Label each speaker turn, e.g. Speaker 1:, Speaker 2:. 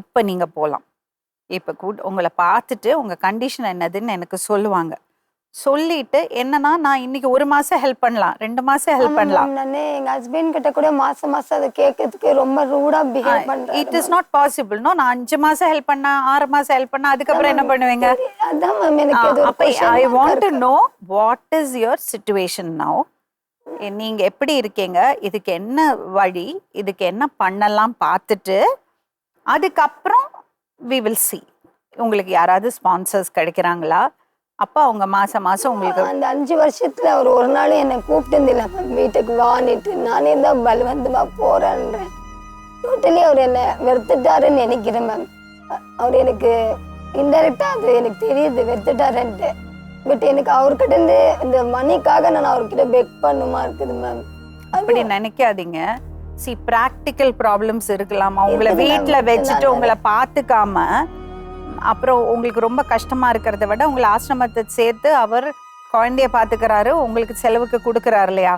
Speaker 1: இப்போ நீங்கள் போகலாம் இப்போ கூட உங்களை பார்த்துட்டு உங்கள் கண்டிஷன் என்னதுன்னு எனக்கு சொல்லுவாங்க. சொல்லிட்டு என்னன்னா நான் இன்னைக்கு ஒரு மாசம் ஹெல்ப் பண்ணலாம் ரெண்டு மாசம் ஹெல்ப் பண்ணலாம்.
Speaker 2: நானே எங்க ஹஸ்பண்ட் கிட்ட கூட மாசம் மாசம் அதை கேட்கறதுக்கு ரொம்ப ரூடா பிஹேவ்
Speaker 1: இட்
Speaker 2: பண்றேன்
Speaker 1: இஸ் நாட் பாசிபிள் நோ நான் அஞ்சு மாசம் ஹெல்ப் பண்ணா ஆறு மாசம் ஹெல்ப் பண்ணா அதுக்கப்புறம் என்ன பண்ணுவீங்க?
Speaker 2: அதான் மேம் எனக்கு ஒரு
Speaker 1: அப்ப I want to. Know what is your situation now நீங்க எப்படி இருக்கீங்க? இதுக்கு என்ன வழி? இதுக்கு என்ன பண்ணலாம் பார்த்துட்டு அதுக்கப்புறம் வி வில் see. உங்களுக்கு யாராவது ஸ்பான்சர்ஸ் கிடைக்கிறாங்களா? அப்போ அவங்க மாசம் மாசம் உங்களுக்கு
Speaker 2: அந்த அஞ்சு வருஷத்துல அவர் ஒரு நாள் என்னை கூப்பிட்டு மேம் வீட்டுக்கு வானிட்டு நானே தான் பலவந்தமா போறேன்றேன். டோட்டலி அவர் என்னை வெறுத்துட்டாருன்னு நினைக்கிறேன் மேம் அவர் எனக்கு இன்டெரக்டா அது எனக்கு தெரியுது வெறுத்துட்டாருன்ட்டு. பட் எனக்கு அவர்கிட்ட இந்த மணிக்காக நான் அவர்கிட்ட பெக் பண்ணுமா இருக்குது மேம்
Speaker 1: அப்படி நினைக்காதீங்க. சி ப்ராக்டிக்கல் ப்ராப்ளம்ஸ் இருக்கலாம். உங்களை வீட்டில் வச்சுட்டு. உங்களை பார்த்துக்காம அப்புறம் உங்களுக்கு ரொம்ப கஷ்டமா இருக்கிறத விட உங்களை ஆசிரமத்தை சேர்த்து அவர் குழந்தைய பார்த்துக்கிறாரு உங்களுக்கு செலவுக்கு கொடுக்குறாரு இல்லையா?